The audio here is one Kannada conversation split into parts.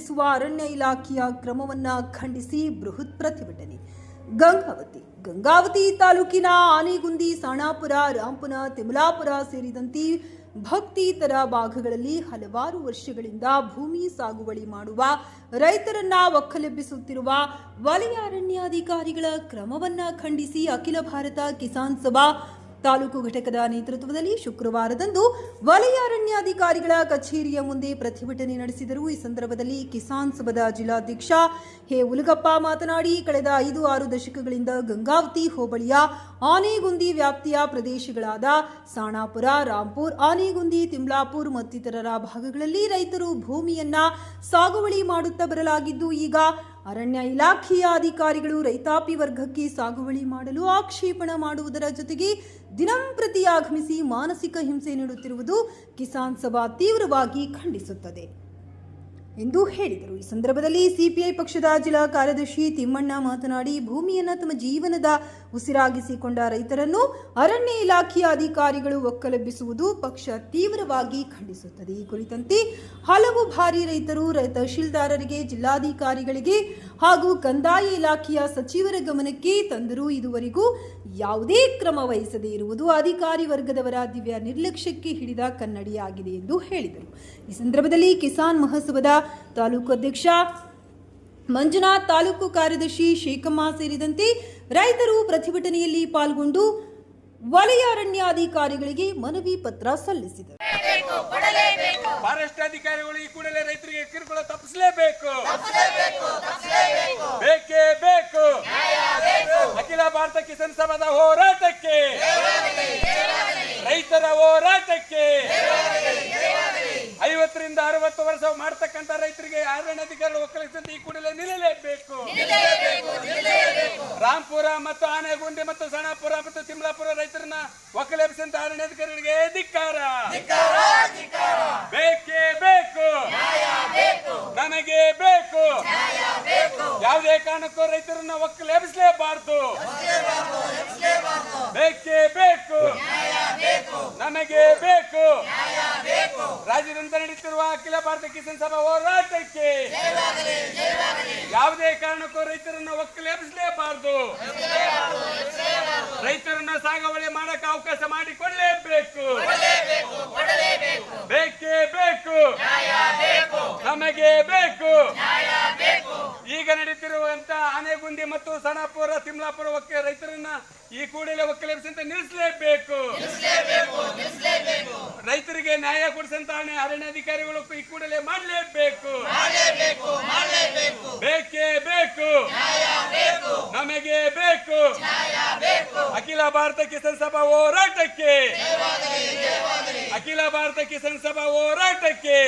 ಒಕ್ಕಲೆಬ್ಬಿಸುವ ಅರಣ್ಯ ಇಲಾಖೆಯ ಕ್ರಮವನ್ನು ಖಂಡಿಸಿ ಬೃಹತ್ ಪ್ರತಿಭಟನೆ. ಗಂಗಾವತಿ ಗಂಗಾವತಿ ತಾಲೂಕಿನ ಆನೆಗುಂದಿ, ಸಾಣಾಪುರ ರಾಂಪುರ ತಿಮಲಾಪುರ ಸೇರಿದಂತೆ ಭಕ್ತಿತರ ಭಾಗಗಳಲ್ಲಿ ಹಲವಾರು ವರ್ಷಗಳಿಂದ ಭೂಮಿ ಸಾಗುವಳಿ ಮಾಡುವ, ರೈತರನ್ನ ಒಕ್ಕಲೆಬ್ಬಿಸುತ್ತಿರುವ ವಲಯ ಅರಣ್ಯಾಧಿಕಾರಿಗಳ ಕ್ರಮವನ್ನ ಖಂಡಿಸಿ ಅಖಿಲ ಭಾರತ ಕಿಸಾನ್ ಸಭಾ ತಾಲೂಕು ಘಟಕದ ನೇತೃತ್ವದಲ್ಲಿ ಶುಕ್ರವಾರದಂದು ವಲಯ ಅರಣ್ಯಾಧಿಕಾರಿಗಳ ಕಚೇರಿಯ ಮುಂದೆ ಪ್ರತಿಭಟನೆ ನಡೆಸಿದರು. ಈ ಸಂದರ್ಭದಲ್ಲಿ ಕಿಸಾನ್ ಸಭದ ಜಿಲ್ಲಾಧ್ಯಕ್ಷ ಹೇ ಉಲಗಪ್ಪ ಮಾತನಾಡಿ, ಕಳೆದ ಐದು ಆರು ದಶಕಗಳಿಂದ ಗಂಗಾವತಿ, ಹೋಬಳಿಯ ಆನೆಗುಂದಿ ವ್ಯಾಪ್ತಿಯ ಪ್ರದೇಶಗಳಾದ ಸಾಣಾಪುರ, ರಾಂಪುರ್, ಆನೆಗುಂದಿ, ತಿಮ್ಲಾಪುರ್ ಮತ್ತಿತರರ ಭಾಗಗಳಲ್ಲಿ ರೈತರು ಭೂಮಿಯನ್ನ ಸಾಗುವಳಿ ಮಾಡುತ್ತಾ ಬರಲಾಗಿದ್ದು, ಈಗ ಅರಣ್ಯ ಇಲಾಖೆಯ ಅಧಿಕಾರಿಗಳು ರೈತಾಪಿ ವರ್ಗಕ್ಕೆ ಸಾಗುವಳಿ ಮಾಡಲು ಆಕ್ಷೇಪಣ ಮಾಡುವುದರ ಜೊತೆಗೆ ದಿನಂಪ್ರತಿ ಆಗಮಿಸಿ ಮಾನಸಿಕ ಹಿಂಸೆ ನೀಡುತ್ತಿರುವುದು ಕಿಸಾನ್ ಸಭಾ ತೀವ್ರವಾಗಿ ಖಂಡಿಸುತ್ತದೆ. ಎಂದು ಹೇಳಿದರು. ಈ ಸಂದರ್ಭದಲ್ಲಿ ಸಿಪಿಐ ಪಕ್ಷದ ಜಿಲ್ಲಾ ಕಾರ್ಯದರ್ಶಿ ತಿಮ್ಮಣ್ಣ ಮಾತನಾಡಿ, ಭೂಮಿಯನ್ನು ತಮ್ಮ ಜೀವನದ ಉಸಿರಾಗಿಸಿಕೊಂಡ ರೈತರನ್ನು ಅರಣ್ಯ ಇಲಾಖೆಯ ಅಧಿಕಾರಿಗಳು ಒಕ್ಕಲೆಬ್ಬಿಸುವುದು ಪಕ್ಷ ತೀವ್ರವಾಗಿ ಖಂಡಿಸುತ್ತದೆ. ಈ ಕುರಿತಂತೆ ಹಲವು ಬಾರಿ ರೈತರು ತಹಶೀಲ್ದಾರರಿಗೆ, ಜಿಲ್ಲಾಧಿಕಾರಿಗಳಿಗೆ ಹಾಗೂ ಕಂದಾಯ ಇಲಾಖೆಯ ಸಚಿವರ ಗಮನಕ್ಕೆ ತಂದರೂ ಇದುವರೆಗೂ ಯಾವುದೇ ಕ್ರಮ ವಹಿಸದೇ ಇರುವುದು ಅಧಿಕಾರಿ ವರ್ಗದವರ ದಿವ್ಯ ನಿರ್ಲಕ್ಷ್ಯಕ್ಕೆ ಹಿಡಿದ ಕನ್ನಡಿಯಾಗಿದೆ ಎಂದು ಹೇಳಿದರು. ಈ ಸಂದರ್ಭದಲ್ಲಿ ಕಿಸಾನ್ ಮಹೋತ್ಸವದ ತಾಲೂಕು ಅಧ್ಯಕ್ಷ ಮಂಜುನಾಥ್ ತಾಲೂಕು ಕಾರ್ಯದರ್ಶಿ ಶೇಖಮ್ಮ ಸೇರಿದಂತೆ ರೈತರು ಪ್ರತಿಭಟನೆಯಲ್ಲಿ ಪಾಲ್ಗೊಂಡು ವಲಯ ಅರಣ್ಯಾಧಿಕಾರಿಗಳಿಗೆ ಮನವಿ ಪತ್ರ ಸಲ್ಲಿಸಿದರು. ಫಾರೆಸ್ಟ್ ಅಧಿಕಾರಿಗಳು ಈ ಕೂಡಲೇ ರೈತರಿಗೆ ಕಿರುಕುಳ ತಪ್ಪಿಸಲೇಬೇಕು. ಬೇಕೇ ಬೇಕು. ಅಖಿಲ ಭಾರತ ಕಿಸಾನ್ ಸಭಾದ ಹೋರಾಟಕ್ಕೆ. ರೈತರ ಹೋರಾಟಕ್ಕೆ. ಐವತ್ತರಿಂದ ಅರವತ್ತು ವರ್ಷ ಮಾಡ್ತಕ್ಕ ಒಕ್ಕಲಿಸಿದಂತೆ ಈ ಕೂಡಲೇ ನಿಲ್ಲಲೇಬೇಕು. ರಾಂಪುರ ಮತ್ತು ಆನೆಗುಂಡಿ ಮತ್ತು ಸಣಾಪುರ ಮತ್ತು ತಿಮ್ಲಾಪುರ ರೈತರನ್ನ ಒಕ್ಕಲೆಬ್ಸಂತ ಅರಣ್ಯಾಧಿಕಾರಿಗಳಿಗೆ ಧಿಕ್ಕಾರ. ಬೇಕೇ ಬೇಕು. ನಮಗೆ ಬೇಕು. ಯಾವುದೇ ಕಾರಣಕ್ಕೂ ರೈತರನ್ನ ಒಕ್ಕಲೆಬ್ಬಿಸಲೇಬಾರದು. ಬೇಕೇ ಬೇಕು. ನಮಗೆ ಬೇಕು. ರಾಜ್ಯದಂತ ನಡೀತಿರುವ ಅಖಿಲ ಭಾರತ ಕಿಸಾನ್ ಹೋರಾಟಕ್ಕೆ. ಯಾವುದೇ ಕಾರಣಕ್ಕೂ ರೈತರನ್ನ ಒಕ್ಕಲೆಬ್ಬಿಸಲೇಬಾರದು. ರೈತರನ್ನ ಸಾಗುವಳಿ ಮಾಡಕ್ಕೆ ಅವಕಾಶ ಮಾಡಿಕೊಡ್ಲೇಬೇಕು. ಬೇಕೇ ಬೇಕು. ನಮಗೆ ಬೇಕು. ಈಗ ನಡೀತಿರುವಂತ ಆನೆಗುಂದಿ ಮತ್ತು ಸಣಾಪುರ ತಿಮ್ಲಾಪುರ ಒಕ್ಕ ರೈತರನ್ನ ಈ ಕೂಡಲೇ ಒಕ್ಕಲೆಬ್ಸಂತ ನಿಲ್ಲಿಸಲೇಬೇಕು. ರೈತರಿಗೆ ನ್ಯಾಯ ಕೊಡಿಸಂತ ಅರಣ್ಯಾಧಿಕಾರಿಗಳು ಈ ಕೂಡಲೇ ಮಾಡಲೇಬೇಕು. ಬೇಕೇ ಬೇಕು. ನಮಗೆ ಬೇಕು. ಅಖಿಲ ಭಾರತ ಕಿಸಾನ್ ಸಭಾ ಹೋರಾಟಕ್ಕೆ. ಅಖಿಲ ಭಾರತ ಕಿಸಾನ್ ಸಭಾ ಹೋರಾಟಕ್ಕೆ.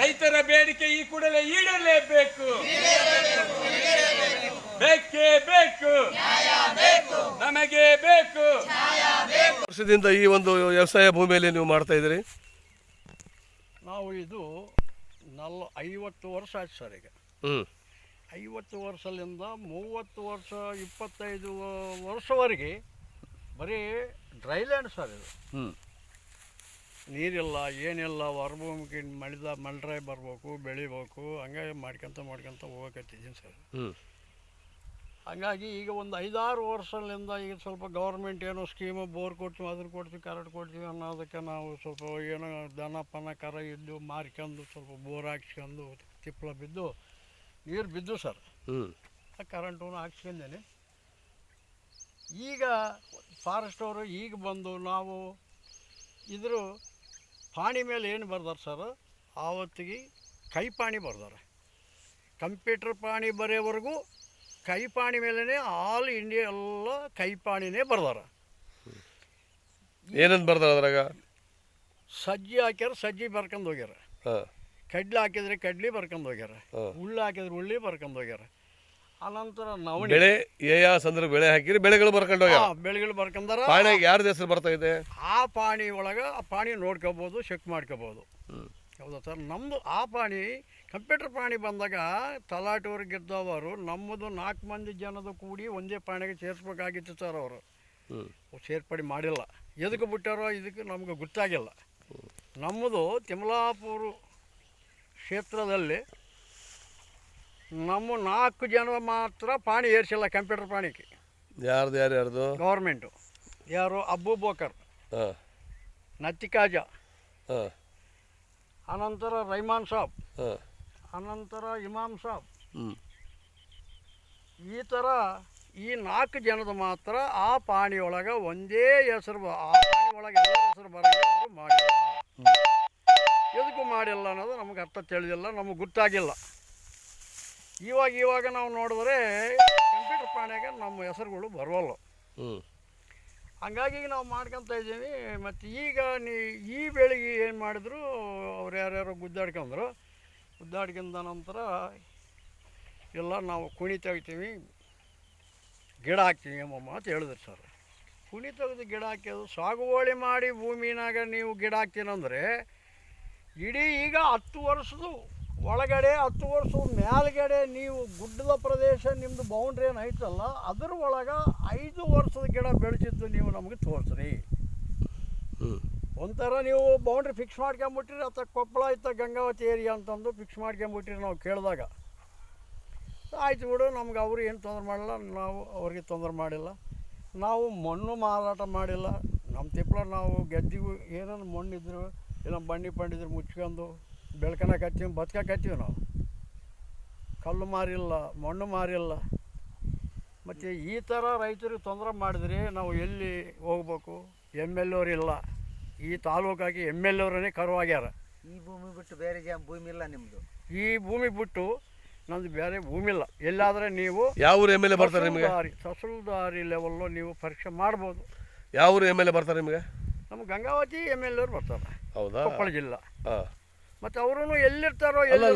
ರೈತರ ಬೇಡಿಕೆ ಈ ಕೂಡಲೇ ಈಡಲೇಬೇಕು ಬೇಕೇ ಬೇಕು. ನಮಗೆ ಬೇಕು. ವರ್ಷದಿಂದ ಈ ಒಂದು ವ್ಯವಸಾಯ ಭೂಮಿಯಲ್ಲಿ ನೀವು ಮಾಡ್ತಾ ಇದ್ದೀರಿ? ನಾವು ಇದು ನಲ್ ಐವತ್ತು ವರ್ಷ ಆಯ್ತು ಸರ್ ಈಗ. ಹ್ಮ್. ಐವತ್ತು ವರ್ಷದಿಂದ ಮೂವತ್ತು ವರ್ಷ ಇಪ್ಪತ್ತೈದು ವರ್ಷವರೆಗೆ ಬರೀ ಡ್ರೈಲ್ಯಾಂಡ್ ಸರ್ ಇದು. ಹ್ಞೂ ನೀರಿಲ್ಲ ಏನಿಲ್ಲ ಹೊರಭೂಮಿಗೆ ಮಳಿದ ಮಳ್ರೆ ಬರಬೇಕು ಬೆಳಿಬೇಕು ಹಂಗಾಗಿ ಮಾಡ್ಕೊಂತ ಮಾಡ್ಕೊಂತ ಹೋಗಕತ್ತಿದ್ದೀನಿ ಸರ್. ಹಂಗಾಗಿ ಈಗ ಒಂದು ಐದಾರು ವರ್ಷದಿಂದ ಈಗ ಸ್ವಲ್ಪ ಗೌರ್ಮೆಂಟ್ ಏನೋ ಸ್ಕೀಮು ಬೋರ್ ಕೊಡ್ತೀವಿ ಅದನ್ನು ಕೊಡ್ತೀವಿ ಕರೆಂಟ್ ಕೊಡ್ತೀವಿ ಅನ್ನೋದಕ್ಕೆ ನಾವು ಸ್ವಲ್ಪ ಏನೋ ದನ ಪನ ಕರ ಇದ್ದು ಮಾರ್ಕೊಂಡು ಸ್ವಲ್ಪ ಬೋರ್ ಹಾಕ್ಸ್ಕೊಂಡು ತಿಪ್ಪಲ ಬಿದ್ದು ನೀರು ಬಿದ್ದು ಸರ್ ಕರೆಂಟು ಹಾಕ್ಸ್ಕೊಂಡೇನೆ. ಈಗ ಫಾರೆಸ್ಟ್ ಅವರು ಈಗ ಬಂದು ನಾವು ಇದ್ರು ಪಾಣಿ ಮೇಲೆ ಏನು ಬರ್ದಾರೆ ಸರ್ ಆವತ್ತಿಗೆ ಕೈ ಪಾಣಿ ಬರ್ದಾರೆ. ಕಂಪ್ಯೂಟರ್ ಪಾಣಿ ಬರೆಯೋವರೆಗೂ ಕೈಪಾಣಿ ಮೇಲೇ ಆಲ್ ಇಂಡಿಯಾ ಎಲ್ಲ ಕೈಪಾಣಿನೇ ಬರ್ದಾರ. ಏನಂತ ಬರ್ದಾರ ಅದ್ರಾಗ? ಸಜ್ಜಿ ಹಾಕ್ಯಾರ ಸಜ್ಜಿ ಬರ್ಕೊಂಡು ಹೋಗ್ಯಾರ. ಕಡ್ಲೆ ಹಾಕಿದ್ರೆ ಕಡ್ಲಿ ಬರ್ಕೊಂಡು ಹೋಗ್ಯಾರ. ಉಳ್ಳಿ ಹಾಕಿದ್ರೆ ಉಳ್ಳಿ ಬರ್ಕೊಂಡು ಹೋಗ್ಯಾರ. ಅನಂತರ ನವಣಿ. ಬೆಳೆ ಏ ಸಂದ್ರ ಬೆಳೆ ಹಾಕಿರಿ ಬೆಳೆಗಳು ಬರ್ಕೊಂಡು ಬೆಳೆಗಳು ಬರ್ಕೊಂಡಾರ ಪಾಣಿ ಯಾರ್ದು ಹೆಸರು ಬರ್ತಾ ಇದೆ? ಆ ಪಾಣಿ ಒಳಗೆ ಆ ಪಾಣಿ ನೋಡ್ಕೋಬೋದು ಚೆಕ್ ಮಾಡ್ಕೋಬೋದು. ಹೌದಾ ಸರ್? ನಮ್ಮದು ಆ ಪ್ರಾಣಿ ಕಂಪ್ಯೂಟರ್ ಪ್ರಾಣಿ ಬಂದಾಗ ತಲಾಟೂರು ಗೆದ್ದವರು ನಮ್ಮದು ನಾಲ್ಕು ಮಂದಿ ಜನದ ಕೂಡಿ ಒಂದೇ ಪಾಣಿಗೆ ಸೇರಿಸ್ಬೇಕಾಗಿತ್ತು ಸರ್ ಅವರು. ಸೇರ್ಪಡೆ ಮಾಡಿಲ್ಲ. ಎದಕ್ಕೆ ಬಿಟ್ಟಾರೋ ಇದಕ್ಕೆ ನಮ್ಗೆ ಗೊತ್ತಾಗಿಲ್ಲ. ನಮ್ಮದು ತಿಮ್ಲಾಪುರ ಕ್ಷೇತ್ರದಲ್ಲಿ ನಮ್ಮ ನಾಲ್ಕು ಜನ ಮಾತ್ರ ಪ್ರಾಣಿ ಏರಿಸಿಲ್ಲ ಕಂಪ್ಯೂಟರ್ ಪ್ರಾಣಿಗೆ. ಯಾರ್ದು ಯಾರು ಯಾರ್ದು? ಗೌರ್ಮೆಂಟು. ಯಾರು? ಅಬ್ಬು ಬೋಕರ್. ಹಾಂ. ನತ್ತಿಕಾಜ. ಅನಂತರ ರೈಮಾನ್ ಸಾಬ್. ಅನಂತರ ಇಮಾಮ್ ಸಾಬ್. ಈ ಥರ ಈ ನಾಲ್ಕು ಜನದ ಮಾತ್ರ ಆ ಪಾಣಿಯೊಳಗೆ ಒಂದೇ ಹೆಸರು ಆ ಪಾಣಿ ಒಳಗೆ ಎಲ್ಲ ಹೆಸರು ಬರೋದು ಅವರು ಮಾಡಿಲ್ಲ. ಎದಕ್ಕೂ ಮಾಡಿಲ್ಲ ಅನ್ನೋದು ನಮಗೆ ಅರ್ಥ ತಿಳಿದಿಲ್ಲ ನಮಗೆ ಗೊತ್ತಾಗಿಲ್ಲ. ಇವಾಗ ಇವಾಗ ನಾವು ನೋಡಿದ್ರೆ ಕಂಪ್ಯೂಟರ್ ಪಾಣಿಯಾಗ ನಮ್ಮ ಹೆಸರುಗಳು ಬರೋಲ್ಲ. ಹ್ಞೂ ಹಂಗಾಗಿ ನಾವು ಮಾಡ್ಕೊತ ಇದ್ದೀವಿ. ಮತ್ತು ಈಗ ನೀ ಈ ಬೆಳಿಗ್ಗೆ ಏನು ಮಾಡಿದ್ರು, ಅವ್ರು ಯಾರ್ಯಾರೋ ಗುದ್ದಾಡ್ಕೊಂಡ್ರು. ಗುದ್ದಾಡ್ಕೊಂಡ ನಂತರ ಎಲ್ಲ ನಾವು ಕುಣಿ ತೆಗಿತೀವಿ. ಗಿಡ ಹಾಕ್ತೀವಿ ಎಂಬ ಮಾತು ಹೇಳಿದ್ರು ಸರ್. ಕುಣಿ ತೆಗೆದು ಗಿಡ ಹಾಕ್ಯೋದು ಸಾಗುವಳಿ ಮಾಡಿ ಭೂಮಿನಾಗ ನೀವು ಗಿಡ ಹಾಕ್ತೀನಂದರೆ ಇಡೀ ಈಗ ಹತ್ತು ವರ್ಷದ ಒಳಗಡೆ ಹತ್ತು ವರ್ಷ ಮೇಲ್ಗಡೆ ನೀವು ಗುಡ್ಡದ ಪ್ರದೇಶ ನಿಮ್ಮದು ಬೌಂಡ್ರಿ ಏನು ಐತಲ್ಲ, ಅದ್ರ ಒಳಗೆ ಐದು ವರ್ಷದ ಗಿಡ ಬೆಳೆಸಿದ್ದು ನೀವು ನಮಗೆ ತೋರಿಸ್ರಿ. ಒಂಥರ ನೀವು ಬೌಂಡ್ರಿ ಫಿಕ್ಸ್ ಮಾಡ್ಕೊಂಬಿಟ್ರಿ ಅಥವಾ ಕೊಪ್ಪಳ ಇತ್ತ ಗಂಗಾವತಿ ಏರಿಯಾ ಅಂತಂದು ಫಿಕ್ಸ್ ಮಾಡ್ಕೊಂಬಿಟ್ರಿ ನಾವು ಕೇಳಿದಾಗ. ಆಯ್ತು ಬಿಡು, ನಮ್ಗೆ ಅವ್ರು ಏನು ತೊಂದರೆ ಮಾಡಿಲ್ಲ ನಾವು ಅವ್ರಿಗೆ ತೊಂದರೆ ಮಾಡಿಲ್ಲ. ನಾವು ಮಣ್ಣು ಮಾರಾಟ ಮಾಡಿಲ್ಲ. ನಮ್ಮ ತಿಪ್ಪಲ ನಾವು ಗೆದ್ದಿಗೂ ಏನೇನು ಮಣ್ಣಿದ್ರು, ಇಲ್ಲ ಬಂಡಿ ಪಂಡಿದ್ರು ಮುಚ್ಕೊಂಡು ಹತ್ತೀವಿ ಬದುಕ ಹತ್ತೀವಿ ನಾವು. ಕಲ್ಲು ಮಾರಿಲ್ಲ ಮಣ್ಣು ಮಾರಿಲ್ಲ. ಮತ್ತು ಈ ಥರ ರೈತರಿಗೆ ತೊಂದರೆ ಮಾಡಿದ್ರೆ ನಾವು ಎಲ್ಲಿ ಹೋಗ್ಬೇಕು? ಎಂ ಎಲ್ ಇಲ್ಲ. ಈ ತಾಲೂಕಾಗಿ ಎಂ ಎಲ್ ಅವರನ್ನೇ ಕರುವಾಗ್ಯಾರ. ಈ ಭೂಮಿ ಬಿಟ್ಟು ಬೇರೆ ಜಾ ಭೂಮಿ ಇಲ್ಲ ನಿಮ್ಮದು ಈ ಭೂಮಿ ಬಿಟ್ಟು ನಮ್ದು ಬೇರೆ ಭೂಮಿ ಇಲ್ಲ. ಎಲ್ಲಾದರೆ ನೀವು ಯಾವ ಎಂ ಎಲ್ ಎ ಬರ್ತಾರೆ ನಿಮಗೆ? ತಹಸೀಲ್ದಾರಿ ಲೆವೆಲ್ಲು ನೀವು ಪರೀಕ್ಷೆ ಮಾಡ್ಬೋದು. ಯಾವ ಎಂ ಎಲ್ ಎ ಬರ್ತಾರೆ ನಿಮಗೆ? ನಮ್ಮ ಗಂಗಾವತಿ ಎಂ ಎಲ್ ಅವ್ರು ಬರ್ತಾರೆ. ಹೌದಾ? ಕೊಪ್ಪಳ ಜಿಲ್ಲಾ. ಹಾಂ. ಮತ್ತು ಅವರು ಎಲ್ಲಿರ್ತಾರೋ ಎಲ್ಲ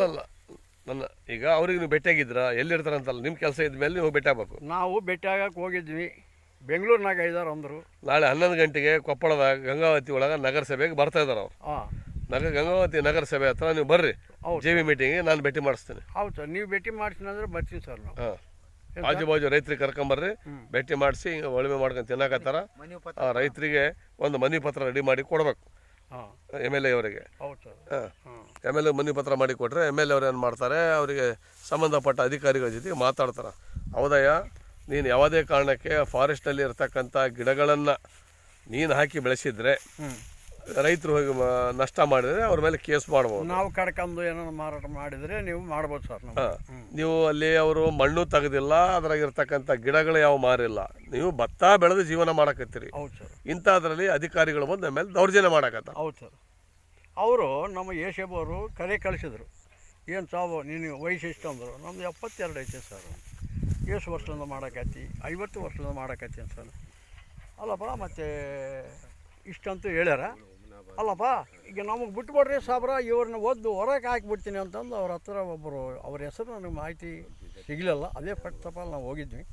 ನನ್ನ ಈಗ ಅವ್ರಿಗೆ ನೀವು ಭೇಟಿಯಾಗಿದ್ರಾ ಎಲ್ಲಿರ್ತಾರೆ ಅಂತಲ್ಲ ನಿಮ್ಮ ಕೆಲಸ ಇದ್ಮೇಲೆ ನೀವು ಭೇಟಿ ಆಗ್ಬೇಕು ನಾವು ಭೇಟಿಯಾಗಕ್ಕೆ ಹೋಗಿದ್ವಿ. ಬೆಂಗಳೂರಿನಾಗ ಇದ್ದಾರೆ ಅಂದರು. ನಾಳೆ ಹನ್ನೊಂದು ಗಂಟೆಗೆ ಕೊಪ್ಪಳದ ಗಂಗಾವತಿ ಒಳಗೆ ನಗರಸಭೆಗೆ ಬರ್ತಾ ಇದ್ದಾರೆ ಅವ್ರು. ಹಾಂ ನಗರ ಗಂಗಾವತಿ ನಗರಸಭೆ ಹತ್ರ ನೀವು ಬರ್ರಿ. ಹೌದು. ಜೆ ವಿ ಮೀಟಿಂಗಿಗೆ ನಾನು ಭೇಟಿ ಮಾಡಿಸ್ತೀನಿ. ಹೌದು ಸರ್ ನೀವು ಭೇಟಿ ಮಾಡ್ತೀನಿ ಅಂದ್ರೆ ಬರ್ತೀನಿ ಸರ್ ನಾವು. ಹಾಂ. ಆಜು ಬಾಜು ರೈತರಿಗೆ ಕರ್ಕೊಂಬರ್ರಿ ಭೇಟಿ ಮಾಡಿಸಿ ಹಿಂಗೆ ಉಳುಮೆ ಮಾಡ್ಕೊಂಡು ತಿನ್ನಕತ್ತಾರ. ಆ ರೈತರಿಗೆ ಒಂದು ಮನೆ ಪತ್ರ ರೆಡಿ ಮಾಡಿ ಕೊಡ್ಬೇಕು. ಎಂ ಎಲ್ ಎ ಅವರಿಗೆ. ಎಂ ಎಲ್ ಎ ಮನವಿ ಪತ್ರ ಮಾಡಿ ಕೊಟ್ಟರೆ ಎಂ ಎಲ್ ಎ ಅವ್ರು ಏನು ಮಾಡ್ತಾರೆ ಅವರಿಗೆ ಸಂಬಂಧಪಟ್ಟ ಅಧಿಕಾರಿಗಳ ಜೊತೆ ಮಾತಾಡ್ತಾರೆ. ಹೌದಯ್ಯ ನೀನು ಯಾವುದೇ ಕಾರಣಕ್ಕೆ ಫಾರೆಸ್ಟಲ್ಲಿ ಇರ್ತಕ್ಕಂಥ ಗಿಡಗಳನ್ನು ನೀನು ಹಾಕಿ ಬೆಳೆಸಿದರೆ ರೈತರು ಹೋಗಿ ನಷ್ಟ ಮಾಡಿದರೆ ಅವ್ರ ಮೇಲೆ ಕೇಸ್ ಮಾಡ್ಬೋದು. ನಾವು ಕಡ್ಕೊಂಡು ಏನೋ ಮಾರಾಟ ಮಾಡಿದರೆ ನೀವು ಮಾಡ್ಬೋದು ಸರ್ ನಾವು ನೀವು ಅಲ್ಲಿ ಅವರು ಮಣ್ಣು ತೆಗೆದಿಲ್ಲ ಅದ್ರಾಗಿರ್ತಕ್ಕಂಥ ಗಿಡಗಳು ಯಾವ ಮಾರಿಲ್ಲ. ನೀವು ಭತ್ತ ಬೆಳೆದು ಜೀವನ ಮಾಡಕತ್ತೀರಿ. ಹೌದು ಸರ್. ಇಂಥದ್ರಲ್ಲಿ ಅಧಿಕಾರಿಗಳು ಬಂದು ನಮ್ಮ ಮೇಲೆ ದೌರ್ಜನ್ಯ ಮಾಡಕತ್ತ. ಹೌದು ಸರ್. ಅವರು ನಮ್ಮ ಯಶಬ್ ಅವರು ಕರೆ ಕಳಿಸಿದ್ರು. ಏನು ಸಾವು ನೀನು ವಯಸ್ಸು ಎಷ್ಟು ಅಂದರು. ನಮ್ದು ಎಪ್ಪತ್ತೆರಡು ಐತೆ ಸರ್. ಎಷ್ಟು ವರ್ಷದಿಂದ ಮಾಡಕತ್ತಿ? ಐವತ್ತು ವರ್ಷದಿಂದ ಮಾಡಕತ್ತಿ ಸರ್. ಅಲ್ಲಪ್ಪ ಮತ್ತು ಇಷ್ಟಂತೂ ಹೇಳ್ಯಾರ. ಅಲ್ಲಪ್ಪ, ಈಗ ನಮಗೆ ಬಿಟ್ಬಿಡ್ರಿ ಸಾಬ್ರ, ಇವ್ರನ್ನ ಒದ್ದು ಹೊರಗೆ ಹಾಕಿಬಿಡ್ತೀನಿ ಅಂತಂದು ಅವ್ರ ಹತ್ರ ಒಬ್ಬರು ಅವ್ರ ಹೆಸರು ನನಗೆ ಮಾಹಿತಿ ಸಿಗಲಿಲ್ಲ. ಅದೇ ಫಸ್ಟ್ ತಪ್ಪಲ್ಲಿ ನಾವು ಹೋಗಿದ್ವಿ.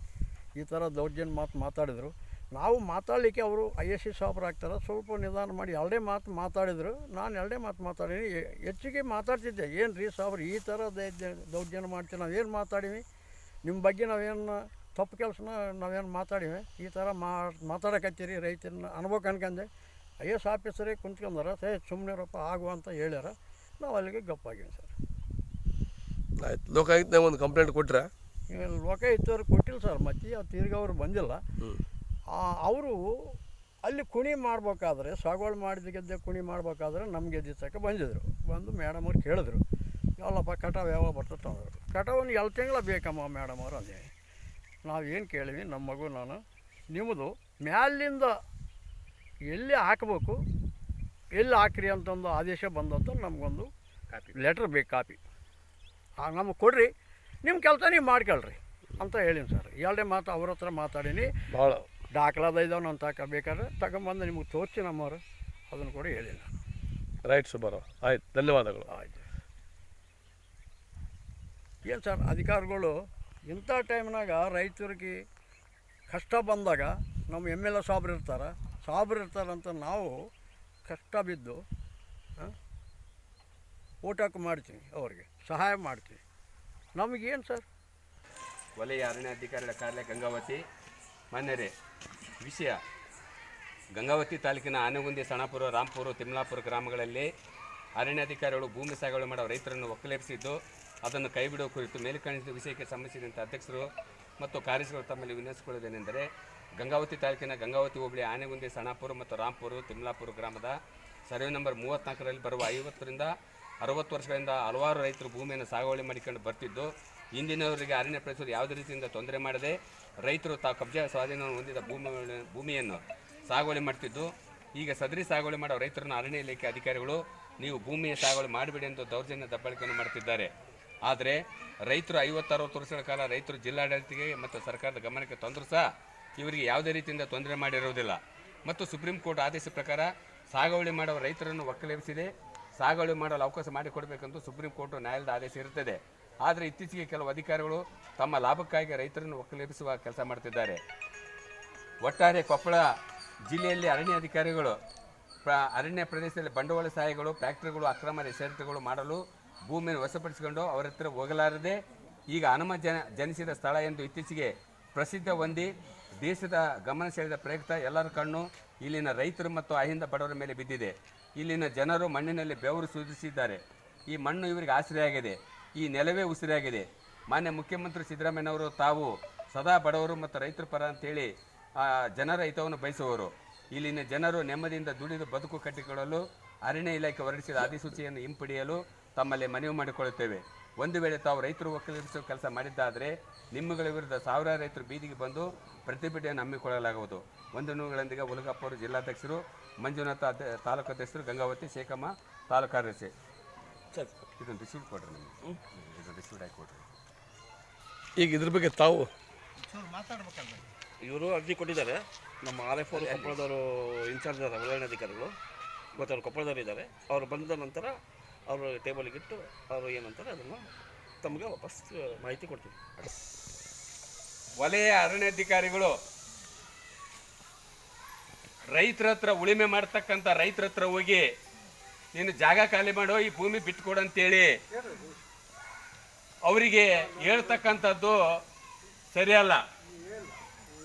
ಈ ಥರ ದೌರ್ಜನ್ಯ ಮಾತು ಮಾತಾಡಿದರು. ನಾವು ಮಾತಾಡಲಿಕ್ಕೆ ಅವರು ಐ ಎಸ್ ಸಿ ಸಾಬ್ರ ಆಗ್ತಾರೆ. ಸ್ವಲ್ಪ ನಿಧಾನ ಮಾಡಿ ಎರಡೇ ಮಾತು ಮಾತಾಡಿದರು. ನಾನು ಎರಡೇ ಮಾತು ಮಾತಾಡೀನಿ. ಹೆಚ್ಚಿಗೆ ಮಾತಾಡ್ತಿದ್ದೆ. ಏನು ರೀ ಸಾಬ್ರು, ಈ ಥರ ದೌರ್ಜನ್ಯ ಮಾಡ್ತೀವಿ ನಾವೇನು ಮಾತಾಡೀವಿ? ನಿಮ್ಮ ಬಗ್ಗೆ ನಾವೇನು ತಪ್ಪು ಕೆಲಸನ ನಾವೇನು ಮಾತಾಡೀವಿ? ಈ ಥರ ಮಾತಾಡಕತ್ತೀರಿ ರೈತರನ್ನ ಅನ್ಬೇಕು ಅನ್ಕಂಡೆ ಐ ಎಸ್ ಆಫೀಸರೇ ಕುಂತ್ಕೊಂಡಾರ ಸೇ ಸುಮ್ಮನಿರಪ್ಪ ಆಗು ಅಂತ ಹೇಳ್ಯಾರ. ನಾವು ಅಲ್ಲಿಗೆ ಗಪ್ಪಾಗಿವಿ ಸರ್. ಆಯ್ತು ಲೋಕಾಯುಕ್ತ ಒಂದು ಕಂಪ್ಲೇಂಟ್ ಕೊಟ್ಟರೆ ಲೋಕಾಯುಕ್ತವ್ರು ಕೊಟ್ಟಿಲ್ಲ ಸರ್ ಮತ್ತೆ ಅವ್ರು ತಿರ್ಗಿ ಅವ್ರು ಬಂದಿಲ್ಲ. ಅವರು ಅಲ್ಲಿ ಕುಣಿ ಮಾಡಬೇಕಾದ್ರೆ ಸಾಗುವಳಿ ಮಾಡಿದ ಗೆದ್ದೆ ಕುಣಿ ಮಾಡಬೇಕಾದ್ರೆ ನಮಗೆ ದಿವ್ಸಕ್ಕೆ ಬಂದಿದ್ರು. ಬಂದು ಮೇಡಮ್ ಅವ್ರು ಕೇಳಿದ್ರು ಅಲ್ಲಪ್ಪ ಕಟಾವ್ ಯಾವಾಗ ಬರ್ತದೆ? ಅಂದರು. ಕಟಾವನ್ನು ಒಂದು ಎರಡು ತಿಂಗಳ ಬೇಕಮ್ಮ ಮೇಡಮ್ ಅವ್ರು ನಾವು ನಾವೇನು ಕೇಳಿವಿ ನಮ್ಮ ಮಗು ನಾನು ನಿಮ್ಮದು ಮ್ಯಾಲಿಂದ ಎಲ್ಲಿ ಹಾಕಬೇಕು ಎಲ್ಲಿ ಹಾಕ್ರಿ ಅಂತಂದು ಆದೇಶ ಬಂದಂತ ನಮಗೊಂದು ಕಾಪಿ. ಲೆಟ್ರ್ ಬೇಕು ಕಾಪಿ. ನಮಗೆ ಕೊಡ್ರಿ. ನಿಮ್ಮ ಕೆಲಸ ನೀವು ಮಾಡ್ಕೊಳ್ರಿ ಅಂತ ಹೇಳೀನಿ ಸರ್ ಎರಡೇ ಮಾತು ಅವ್ರ ಹತ್ರ ಮಾತಾಡೀನಿ. ಭಾಳ. ದಾಖಲಾದ ಇದಾವೆ ನಾನು ತಕ ಬೇಕಾದ್ರೆ ತಗೊಂಬಂದು ನಿಮಗೆ ತೋರಿಸಿ ನಮ್ಮವರು. ಅದನ್ನು ಕೂಡ ಹೇಳಿ ನಾನು. ರೈಟ್ ಸುಬ್ಬಾರಾವ್ ಆಯ್ತು ಧನ್ಯವಾದಗಳು. ಆಯಿತು. ಏನು ಸರ್ ಅಧಿಕಾರಿಗಳು ಇಂಥ ಟೈಮ್ನಾಗ ರೈತರಿಗೆ ಕಷ್ಟ ಬಂದಾಗ ನಮ್ಮ ಎಂ ಎಲ್ ಎ ಸಾಬ್ರು ಇರ್ತಾರೆ ಸಾಬ್ರು ಇರ್ತಾರಂತ ನಾವು ಕಷ್ಟ ಬಿದ್ದು ಊಟಕ್ಕೆ ಮಾಡ್ತೀವಿ ಅವ್ರಿಗೆ, ಸಹಾಯ ಮಾಡ್ತೀವಿ ನಮಗೇನು ಸರ್? ವಲಯ ಅರಣ್ಯಾಧಿಕಾರಿಗಳ ಕಾರ್ಯ ಗಂಗಾವತಿ. ಮಾನ್ಯರೇ, ವಿಷಯ. ಗಂಗಾವತಿ ತಾಲೂಕಿನ ಆನೆಗುಂದಿ, ಸಣಾಪುರ, ರಾಂಪುರ, ತಿಮ್ಲಾಪುರ ಗ್ರಾಮಗಳಲ್ಲಿ ಅರಣ್ಯಾಧಿಕಾರಿಗಳು ಭೂಮಿ ಸಾಗುವಳಿ ಮಾಡುವ ರೈತರನ್ನು ಒಕ್ಕಲೆಬ್ಬಿಸಿದ್ದು, ಅದನ್ನು ಕೈಬಿಡುವ ಕುರಿತು ಮೇಲ್ಕಾಣಿಸಿದ ವಿಷಯಕ್ಕೆ ಸಂಬಂಧಿಸಿದಂತೆ ಅಧ್ಯಕ್ಷರು ಮತ್ತು ಕಾರ್ಯಕರ್ತರು ತಮ್ಮಲ್ಲಿ ವಿನಂತಿಸಿಕೊಳ್ಳುವುದೇನೆಂದರೆ ಗಂಗಾವತಿ ತಾಲೂಕಿನ ಗಂಗಾವತಿ ಹೋಬಳಿ ಆನೆಗುಂದಿ ಸಣಾಪುರ ಮತ್ತು ರಾಂಪುರ, ತಿಮ್ಲಾಪುರ ಗ್ರಾಮದ ಸರ್ವೆ ನಂಬರ್ ಮೂವತ್ತ್ನಾಲ್ಕರಲ್ಲಿ ಬರುವ ಐವತ್ತರಿಂದ ಅರವತ್ತು ವರ್ಷಗಳಿಂದ ಹಲವಾರು ರೈತರು ಭೂಮಿಯನ್ನು ಸಾಗುವಳಿ ಮಾಡಿಕೊಂಡು ಬರ್ತಿದ್ದು, ಇಂದಿನವರಿಗೆ ಅರಣ್ಯ ಪ್ರದೇಶದಲ್ಲಿ ಯಾವುದೇ ರೀತಿಯಿಂದ ತೊಂದರೆ ಮಾಡದೆ ರೈತರು ತಾವು ಕಬ್ಜಾ ಸ್ವಾಧೀನವನ್ನು ಹೊಂದಿದ ಭೂಮಿ, ಭೂಮಿಯನ್ನು ಸಾಗುವಳಿ ಮಾಡ್ತಿದ್ದು. ಈಗ ಸದರಿ ಸಾಗುವಳಿ ಮಾಡೋ ರೈತರನ್ನು ಅರಣ್ಯ ಇಲಾಖೆ ಅಧಿಕಾರಿಗಳು, ನೀವು ಭೂಮಿಯ ಸಾಗುವಳಿ ಮಾಡಬೇಡಿ ಎಂದು ದೌರ್ಜನ್ಯ ದಬ್ಬಾಳಿಕೆಯನ್ನು ಮಾಡ್ತಿದ್ದಾರೆ ಆದರೆ ರೈತರು ಐವತ್ತರವತ್ತು ವರ್ಷಗಳ ಕಾಲ ರೈತರು ಜಿಲ್ಲಾಡಳಿತಿಗೆ ಮತ್ತು ಸರ್ಕಾರದ ಗಮನಕ್ಕೆ ತಂದರೂ ಸಹ ಇವರಿಗೆ ಯಾವುದೇ ರೀತಿಯಿಂದ ತೊಂದರೆ ಮಾಡಿರುವುದಿಲ್ಲ ಮತ್ತು ಸುಪ್ರೀಂ ಕೋರ್ಟ್ ಆದೇಶ ಪ್ರಕಾರ ಸಾಗುವಳಿ ಮಾಡುವ ರೈತರನ್ನು ಒಕ್ಕಲೆಬ್ಬಿಸಿದೆ. ಸಾಗುವಳಿ ಮಾಡಲು ಅವಕಾಶ ಮಾಡಿಕೊಡಬೇಕೆಂದು ಸುಪ್ರೀಂ ಕೋರ್ಟ್ ನ್ಯಾಯಾಲಯದ ಆದೇಶ ಇರುತ್ತದೆ. ಆದರೆ ಇತ್ತೀಚೆಗೆ ಕೆಲವು ಅಧಿಕಾರಿಗಳು ತಮ್ಮ ಲಾಭಕ್ಕಾಗಿ ರೈತರನ್ನು ಒಕ್ಕಲೆಬ್ಬಿಸುವ ಕೆಲಸ ಮಾಡ್ತಿದ್ದಾರೆ ಒಟ್ಟಾರೆ ಕೊಪ್ಪಳ ಜಿಲ್ಲೆಯಲ್ಲಿ ಅರಣ್ಯ ಅಧಿಕಾರಿಗಳು ಅರಣ್ಯ ಪ್ರದೇಶದಲ್ಲಿ ಬಂಡವಾಳ ಸಹಾಯಗಳು, ಫ್ಯಾಕ್ಟರಿಗಳು, ಅಕ್ರಮ ನಿಷೇಧಗಳು ಮಾಡಲು ಭೂಮಿಯನ್ನು ವಶಪಡಿಸಿಕೊಂಡು ಅವರ ಹತ್ರ ಹೋಗಲಾರದೆ ಈಗ ಹನುಮ ಜನ, ಜನಿಸಿದ ಸ್ಥಳ ಎಂದು ಇತ್ತೀಚೆಗೆ ಪ್ರಸಿದ್ಧ ಹೊಂದಿ ದೇಶದ ಗಮನ ಸೆಳೆದ ಪ್ರಯುಕ್ತ ಎಲ್ಲರ ಕಣ್ಣು ಇಲ್ಲಿನ ರೈತರು ಮತ್ತು ಅಹಿಂದ ಬಡವರ ಮೇಲೆ ಬಿದ್ದಿದೆ. ಇಲ್ಲಿನ ಜನರು ಮಣ್ಣಿನಲ್ಲಿ ಬೆವರು ಸೂಚಿಸಿದ್ದಾರೆ ಈ ಮಣ್ಣು ಇವರಿಗೆ ಆಸರೆಯಾಗಿದೆ ಈ ನೆಲವೇ ಉಸಿರಾಗಿದೆ. ಮಾನ್ಯ ಮುಖ್ಯಮಂತ್ರಿ ಸಿದ್ದರಾಮಯ್ಯನವರು ತಾವು ಸದಾ ಬಡವರು ಮತ್ತು ರೈತರ ಪರ ಅಂತೇಳಿ ಜನರ ಹಿತವನ್ನು ಬಯಸುವವರು. ಇಲ್ಲಿನ ಜನರು ನೆಮ್ಮದಿಯಿಂದ ದುಡಿದು ಬದುಕು ಕಟ್ಟಿಕೊಳ್ಳಲು ಅರಣ್ಯ ಇಲಾಖೆ ಹೊರಡಿಸಿದ ಅಧಿಸೂಚನೆಯನ್ನು ಹಿಂಪಡೆಯಲು ತಮ್ಮಲ್ಲಿ ಮನವಿ ಮಾಡಿಕೊಳ್ಳುತ್ತೇವೆ. ಒಂದು ವೇಳೆ ತಾವು ರೈತರು ಒಕ್ಕಲಿಸುವ ಕೆಲಸ ಮಾಡಿದ್ದಾದರೆ ನಿಮ್ಮಗಳ ವಿರುದ್ಧ ಸಾವಿರಾರು ರೈತರು ಬೀದಿಗೆ ಬಂದು ಪ್ರತಿಭಟನೆಯನ್ನು ಹಮ್ಮಿಕೊಳ್ಳಲಾಗುವುದು. ವಂದನೆಗಳೊಂದಿಗೆ ಉಲಗಪ್ಪ ಅವರು ಜಿಲ್ಲಾಧ್ಯಕ್ಷರು ಮಂಜುನಾಥ ಅಧ್ಯ ತಾಲೂಕು ಅಧ್ಯಕ್ಷರು ಗಂಗಾವತಿ ಶೇಖಮ್ಮ ತಾಲೂಕು ಕಾರ್ಯದರ್ಶಿ. ಇದೊಂದು ರಿಸೀವ್ ಕೊಡ್ರಿ ನಮಗೆ. ಇದೊಂದು ರಿಸೀವ್ ಹಾಕಿ ಕೊಡ್ರಿ. ಈಗ ಇದ್ರ ಬಗ್ಗೆ ತಾವು? ಇವರು ಅರ್ಜಿ ಕೊಟ್ಟಿದ್ದಾರೆ. ನಮ್ಮ ಆರ್ ಎಫ್ ಅವರು ಕೊಪ್ಪಳದವರು ಇನ್ಚಾರ್ಜ್ ಇದ್ದಾರೆ ಅಧಿಕಾರಿಗಳು ಮತ್ತು ಅವರು ಕೊಪ್ಪಳದವರು ಇದ್ದಾರೆ. ಅವರು ಬಂದ ನಂತರ ಅವರು ಟೇಬಲ್ಗೆ ಇಟ್ಟು ಅವರು ಏನಂತಾರೆ ಅದನ್ನು ತಮಗೆ ವಾಪಸ್ ಮಾಹಿತಿ ಕೊಡ್ತೀವಿ. ವಲಯ ಅರಣ್ಯಾಧಿಕಾರಿಗಳು, ರೈತರ ಹತ್ರ ಉಳಿಮೆ ಮಾಡ್ತಕ್ಕಂಥ ರೈತರ ಹತ್ರ ಹೋಗಿ ನೀನು ಜಾಗ ಖಾಲಿ ಮಾಡೋ, ಈ ಭೂಮಿ ಬಿಟ್ಕೊಡು ಅಂತೇಳಿ ಅವರಿಗೆ ಹೇಳ್ತಕ್ಕಂಥದ್ದು ಸರಿಯಲ್ಲ.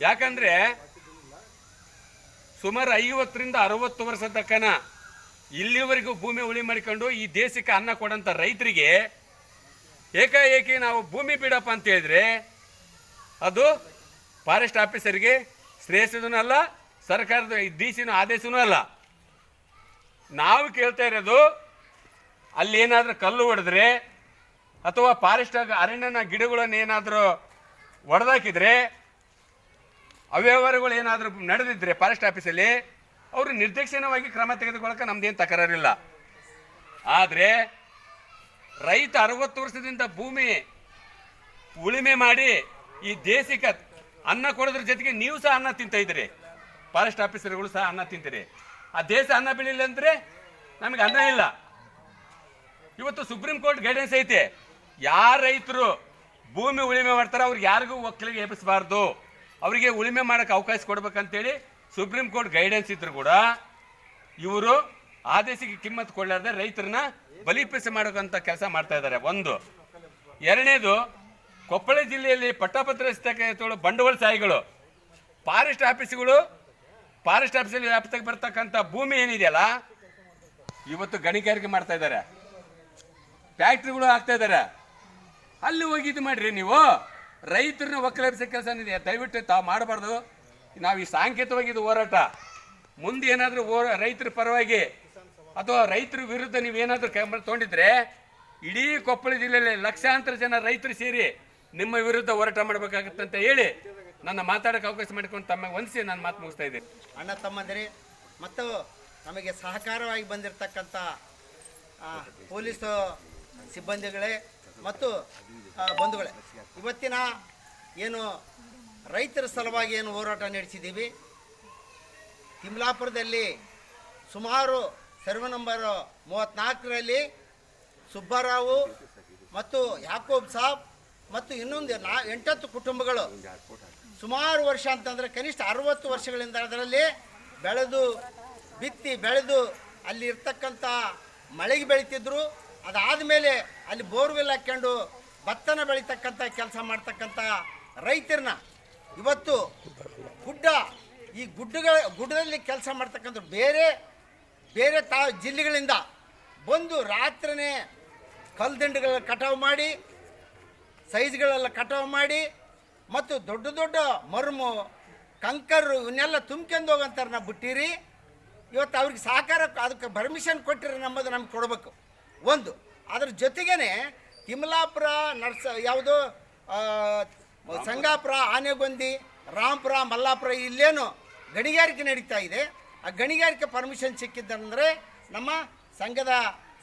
ಯಾಕಂದರೆ ಸುಮಾರು ಐವತ್ತರಿಂದ ಅರವತ್ತು ವರ್ಷದ ತಕ್ಕನ ಇಲ್ಲಿವರೆಗೂ ಭೂಮಿ ಉಳಿ ಮಾಡಿಕೊಂಡು ಈ ದೇಶಕ್ಕೆ ಅನ್ನ ಕೊಡಂತ ರೈತರಿಗೆ ಏಕಾಏಕಿ ನಾವು ಭೂಮಿ ಬಿಡಪ್ಪ ಅಂತ ಹೇಳಿದ್ರೆ ಅದು ಫಾರೆಸ್ಟ್ ಆಫೀಸರ್ಗೆ ಶ್ರೇಷ್ಠದೂ ಅಲ್ಲ, ಸರ್ಕಾರದ ಡಿ ಸಿನ ಆದೇಶನೂ ಅಲ್ಲ. ನಾವು ಕೇಳ್ತಾ ಇರೋದು ಅಲ್ಲಿ ಏನಾದರೂ ಕಲ್ಲು ಹೊಡೆದ್ರೆ ಅಥವಾ ಫಾರೆಸ್ಟ್ ಅರಣ್ಯನ ಗಿಡಗಳನ್ನು ಏನಾದರೂ ಒಡೆದಾಕಿದ್ರೆ ಅವ್ಯವಹಾರಗಳು ಏನಾದರೂ ನಡೆದಿದ್ರೆ ಫಾರೆಸ್ಟ್ ಆಫೀಸಲ್ಲಿ ಅವರು ನಿರ್ದೇಶನವಾಗಿ ಕ್ರಮ ತೆಗೆದುಕೊಳ್ಳೋಕೆ ನಮ್ದೇನು ತಕರಾರಿಲ್ಲ. ಆದರೆ ರೈತ ಅರವತ್ತು ವರ್ಷದಿಂದ ಭೂಮಿ ಉಳಿಮೆ ಮಾಡಿ ಈ ದೇಶಕ್ಕೆ ಅನ್ನ ಕೊಡೋದ್ರ ಜೊತೆಗೆ ನೀವು ಸಹ ಅನ್ನ ತಿಂತ ಇದ್ರಿ ಫಾರೆಸ್ಟ್ ಆಫೀಸರ್ಗಳು ಸಹ ಅನ್ನ ತಿಂತೀರಿ. ಆ ದೇಶ ಅನ್ನ ಬೆಳಿಲ್ಲ ಅಂದರೆ ನಮಗೆ ಅನ್ನ ಇಲ್ಲ. ಇವತ್ತು ಸುಪ್ರೀಂ ಕೋರ್ಟ್ ಗೈಡೆನ್ಸ್ ಐತೆ. ಯಾರ ರೈತರು ಭೂಮಿ ಉಳಿಮೆ ಮಾಡ್ತಾರೆ ಅವ್ರಿಗೆ ಯಾರಿಗೂ ಒಕ್ಕಲಿಗೆ ಎಬ್ಬಿಸಬಾರ್ದು. ಅವರಿಗೆ ಉಳಿಮೆ ಮಾಡೋಕ್ಕೆ ಅವಕಾಶ ಕೊಡ್ಬೇಕಂತೇಳಿ ಸುಪ್ರೀಂ ಕೋರ್ಟ್ ಗೈಡೆನ್ಸ್ ಇದ್ರು ಕೂಡ ಇವರು ಆದೇಶಕ್ಕೆ ಕಿಮ್ಮತ್ತು ಕೊಡಲಾರ್ದೆ ರೈತರನ್ನ ಬಲಿಪೀಸ ಮಾಡೋಕಂತ ಕೆಲಸ ಮಾಡ್ತಾ ಇದ್ದಾರೆ. ಒಂದು. ಎರಡನೇದು, ಕೊಪ್ಪಳ ಜಿಲ್ಲೆಯಲ್ಲಿ ಪಟ್ಟಪತ್ರ ಸ್ಥಳ ಬಂಡವಾಳ ಸಾಯಿಗಳು ಫಾರೆಸ್ಟ್ ಆಫೀಸ್ಗಳು, ಫಾರೆಸ್ಟ್ ಆಫೀಸಲ್ಲಿ ವ್ಯಾಪ್ತಿಗೆ ಬರ್ತಕ್ಕಂಥ ಭೂಮಿ ಏನಿದೆಯಲ್ಲ, ಇವತ್ತು ಗಣಿಗಾರಿಕೆ ಮಾಡ್ತಾ ಇದ್ದಾರೆ. ಫ್ಯಾಕ್ಟ್ರಿಗಳು ಆಗ್ತಾ ಇದ್ದಾರೆ. ಅಲ್ಲಿ ಹೋಗಿ ಇದು ಮಾಡ್ರಿ ನೀವು. ರೈತರನ್ನ ಒಕ್ಕಲೆಬ್ಸೋ ಕೆಲಸ ಇದೆ ದಯವಿಟ್ಟು ತಾವು ಮಾಡಬಾರ್ದು. ನಾವು ಈ ಸಾಂಕೇತವಾಗಿ ಇದು ಹೋರಾಟ. ಮುಂದೆ ಏನಾದರೂ ಹೋರ ರೈತರ ಪರವಾಗಿ ಅಥವಾ ರೈತರ ವಿರುದ್ಧ ನೀವೇನಾದರೂ ಕ್ಯಾಮ್ರ ತೊಗೊಂಡಿದ್ರೆ, ಇಡೀ ಕೊಪ್ಪಳ ಜಿಲ್ಲೆಯಲ್ಲಿ ಲಕ್ಷಾಂತರ ಜನ ರೈತರು ಸೇರಿ ನಿಮ್ಮ ವಿರುದ್ಧ ಹೋರಾಟ ಮಾಡಬೇಕಾಗುತ್ತೆ ಅಂತ ಹೇಳಿ ನನ್ನ ಮಾತಾಡೋಕೆ ಅವಕಾಶ ಮಾಡಿಕೊಂಡು ತಮ್ಮ ಒಂದಿಸಿ ನಾನು ಮಾತು ಮುಗಿಸ್ತಾ ಇದ್ದೀನಿ. ಅಣ್ಣ ತಮ್ಮಂದಿರಿ, ಮತ್ತು ನಮಗೆ ಸಹಕಾರವಾಗಿ ಬಂದಿರತಕ್ಕಂಥ ಪೊಲೀಸ್ ಸಿಬ್ಬಂದಿಗಳೇ ಮತ್ತು ಬಂಧುಗಳೇ. ಇವತ್ತಿನ ಏನು ರೈತರ ಸಲುವಾಗಿ ಏನು ಹೋರಾಟ ನಡೆಸಿದ್ದೀವಿ? ತಿಮ್ಲಾಪುರದಲ್ಲಿ ಸುಮಾರು ಸರ್ವೆ ನಂಬರ್ ಮೂವತ್ತ್ನಾಲ್ಕರಲ್ಲಿ ಸುಬ್ಬಾರಾವು ಮತ್ತು ಯಾಕೋಬ್ ಸಾಬ್ ಮತ್ತು ಇನ್ನೊಂದು ನಾ ಎಂಟತ್ತು ಕುಟುಂಬಗಳು ಸುಮಾರು ವರ್ಷ ಅಂತಂದರೆ ಕನಿಷ್ಠ ಅರವತ್ತು ವರ್ಷಗಳಿಂದ ಅದರಲ್ಲಿ ಬೆಳೆದು ಬಿತ್ತಿ ಬೆಳೆದು ಅಲ್ಲಿ ಇರ್ತಕ್ಕಂಥ ಮಳೆಗೆ ಬೆಳೀತಿದ್ರು. ಅದಾದ ಮೇಲೆ ಅಲ್ಲಿ ಬೋರ್ವೆಲ್ ಹಾಕ್ಕೊಂಡು ಭತ್ತನ ಬೆಳೀತಕ್ಕಂಥ ಕೆಲಸ ಮಾಡ್ತಕ್ಕಂಥ ರೈತರನ್ನ ಇವತ್ತು ಗುಡ್ಡ, ಈ ಗುಡ್ಡಗಳ, ಗುಡ್ಡದಲ್ಲಿ ಕೆಲಸ ಮಾಡ್ತಕ್ಕಂಥ ಬೇರೆ ಬೇರೆ ತಾ, ಜಿಲ್ಲೆಗಳಿಂದ ಬಂದು ರಾತ್ರಿನೇ ಕಲ್ದಂಡುಗಳ ಕಟಾವು ಮಾಡಿ, ಸೈಜ್ಗಳೆಲ್ಲ ಕಟಾವು ಮಾಡಿ, ಮತ್ತು ದೊಡ್ಡ ದೊಡ್ಡ ಮರ್ಮು ಕಂಕರು ಇವನ್ನೆಲ್ಲ ತುಂಬ್ಕೊಂಡು ಹೋಗಂತಾರೆ ನಾವು ಬಿಟ್ಟಿರಿ. ಇವತ್ತು ಅವ್ರಿಗೆ ಸಹಕಾರ ಅದಕ್ಕೆ ಪರ್ಮಿಷನ್ ಕೊಟ್ಟಿರಿ ನಮ್ಮದು ನಮ್ಗೆ ಕೊಡಬೇಕು. ಒಂದು, ಅದ್ರ ಜೊತೆಗೇ ತಿಮ್ಲಾಪುರ ನರ್ಸ, ಯಾವುದು ಸಂಗಾಪುರ, ಆನೆಗೊಂದಿ, ರಾಂಪುರ, ಮಲ್ಲಾಪುರ ಇಲ್ಲೇನು ಗಣಿಗಾರಿಕೆ ನಡೀತಾ ಇದೆ. ಆ ಗಣಿಗಾರಿಕೆ ಪರ್ಮಿಷನ್ ಸಿಕ್ಕಿದ್ದಂದರೆ ನಮ್ಮ ಸಂಘದ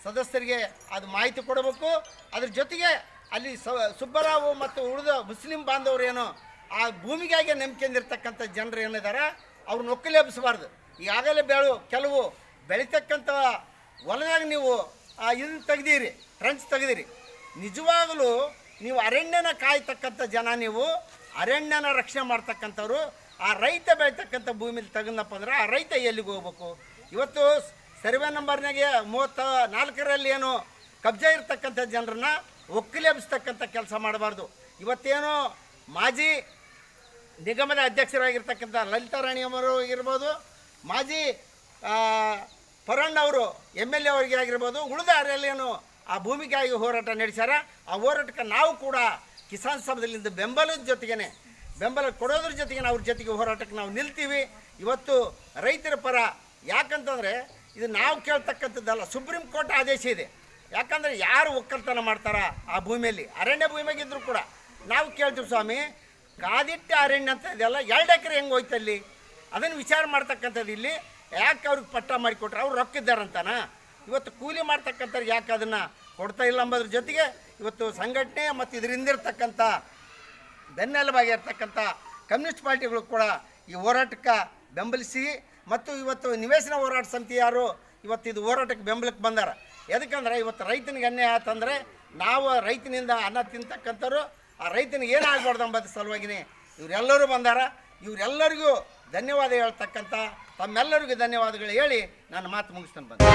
ಸದಸ್ಯರಿಗೆ ಅದು ಮಾಹಿತಿ ಕೊಡಬೇಕು. ಅದ್ರ ಜೊತೆಗೆ ಅಲ್ಲಿ ಸುಬ್ಬರಾವು ಮತ್ತು ಉಳಿದ ಮುಸ್ಲಿಂ ಬಾಂಧವರು ಏನು ಆ ಭೂಮಿಗಾಗಿ ನಂಬಿಕೆಂದಿರ್ತಕ್ಕಂಥ ಜನರು ಏನಿದ್ದಾರೆ ನೊಕ್ಕ ಲೇಪಿಸಬಾರ್ದು ಈಗಾಗಲೇ ಬೆಳು ಕೆಲವು ಬೆಳೀತಕ್ಕಂಥ ಹೊಲದಾಗ ನೀವು ಇದನ್ನು ತೆಗ್ದೀರಿ ಟ್ರಂಚ್ ತೆಗ್ದಿರಿ. ನಿಜವಾಗಲೂ ನೀವು ಅರಣ್ಯನ ಕಾಯ್ತಕ್ಕಂಥ ಜನ ನೀವು, ಅರಣ್ಯನ ರಕ್ಷಣೆ ಮಾಡ್ತಕ್ಕಂಥವ್ರು, ಆ ರೈತ ಬೆಳಿತಕ್ಕಂಥ ಭೂಮಿಲಿ ತಗೊಂಡಪ್ಪ ಅಂದ್ರೆ ಆ ರೈತ ಎಲ್ಲಿಗೆ ಹೋಗ್ಬೇಕು? ಇವತ್ತು ಸರ್ವೆ ನಂಬರ್ನಾಗೆ ಮೂವತ್ತ ನಾಲ್ಕರಲ್ಲಿ ಏನು ಕಬ್ಜಾ ಇರ್ತಕ್ಕಂಥ ಜನರನ್ನ ಒಕ್ಕಲೆಬ್ಸ್ತಕ್ಕಂಥ ಕೆಲಸ ಮಾಡಬಾರ್ದು. ಇವತ್ತೇನು ಮಾಜಿ ನಿಗಮದ ಅಧ್ಯಕ್ಷರಾಗಿರ್ತಕ್ಕಂಥ ಲಲಿತಾರಾಣಿ ಅವರು ಇರ್ಬೋದು, ಮಾಜಿ ಪರಣ್ಣವರು ಎಂ ಎಲ್ ಎ ಅವರಿಗೆ ಆಗಿರ್ಬೋದು ಉಳಿದ ಅರೆಲ್ಲೇನು ಆ ಭೂಮಿಗಾಗಿ ಹೋರಾಟ ನಡೆಸ್ಯಾರ. ಆ ಹೋರಾಟಕ್ಕೆ ನಾವು ಕೂಡ ಕಿಸಾನ್ ಸಭದಲ್ಲಿಂದ ಬೆಂಬಲದ ಜೊತೆಗೇನೆ, ಬೆಂಬಲ ಕೊಡೋದ್ರ ಜೊತೆಗೆ ಅವ್ರ ಜೊತೆಗೆ ಹೋರಾಟಕ್ಕೆ ನಾವು ನಿಲ್ತೀವಿ. ಇವತ್ತು ರೈತರ ಪರ ಯಾಕಂತಂದರೆ ಇದು ನಾವು ಕೇಳ್ತಕ್ಕಂಥದ್ದಲ್ಲ, ಸುಪ್ರೀಂ ಕೋರ್ಟ್ ಆದೇಶ ಇದೆ. ಯಾಕಂದರೆ ಯಾರು ಒಕ್ಕಲ್ತನ ಮಾಡ್ತಾರ ಆ ಭೂಮಿಯಲ್ಲಿ? ಅರಣ್ಯ ಭೂಮಿಯಾಗಿದ್ದರೂ ಕೂಡ. ನಾವು ಕೇಳ್ತೀವಿ ಸ್ವಾಮಿ ಕಾದಿಟ್ಟ ಅರಣ್ಯ ಅಂತ ಇದೆಲ್ಲ ಎರಡು ಎಕರೆ ಹೆಂಗೆ ಹೋಯ್ತಲ್ಲಿ? ಅದನ್ನು ವಿಚಾರ ಮಾಡ್ತಕ್ಕಂಥದ್ದು ಇಲ್ಲಿ. ಯಾಕೆ ಅವ್ರಿಗೆ ಪಟ್ಟ ಮಾಡಿಕೊಟ್ರೆ? ಅವ್ರು ರೊಕ್ಕ ಇದ್ದಾರಂತಾನ? ಇವತ್ತು ಕೂಲಿ ಮಾಡ್ತಕ್ಕಂಥವ್ರು ಯಾಕೆ ಅದನ್ನು ಕೊಡ್ತಾ ಇಲ್ಲ ಅಂಬೋದ್ರ ಜೊತೆಗೆ ಇವತ್ತು ಸಂಘಟನೆ ಮತ್ತು ಇದರಿಂದಿರ್ತಕ್ಕಂಥ ಬೆನ್ನೆಲುಬಾಗಿರ್ತಕ್ಕಂಥ ಕಮ್ಯುನಿಸ್ಟ್ ಪಾರ್ಟಿಗಳು ಕೂಡ ಈ ಹೋರಾಟಕ್ಕೆ ಬೆಂಬಲಿಸಿ ಮತ್ತು ಇವತ್ತು ನಿವೇಶನ ಹೋರಾಟ ಸಮಿತಿ ಯಾರು ಇವತ್ತು ಇದು ಹೋರಾಟಕ್ಕೆ ಬೆಂಬಲಕ್ಕೆ ಬಂದಾರ. ಎದಕ್ಕಂದ್ರೆ ಇವತ್ತು ರೈತನಿಗೆ ಅನ್ಯಾಯ ಆತಂದರೆ ನಾವು ರೈತನಿಂದ ಅನ್ನ ತಿಂತಕ್ಕಂಥವ್ರು, ಆ ರೈತನಿಗೆ ಏನಾಗಬಾರ್ದು ಎಂಬುದ್ರ ಸಲುವಾಗಿನೇ ಇವರೆಲ್ಲರೂ ಬಂದಾರ. ಇವರೆಲ್ಲರಿಗೂ ಧನ್ಯವಾದ ಹೇಳ್ತಕ್ಕಂಥ ತಮ್ಮೆಲ್ಲರಿಗೂ ಧನ್ಯವಾದಗಳು ಹೇಳಿ ನಾನು ಮಾತು ಮುಗಿಸ್ತಾನೆ ಬಂದೆ.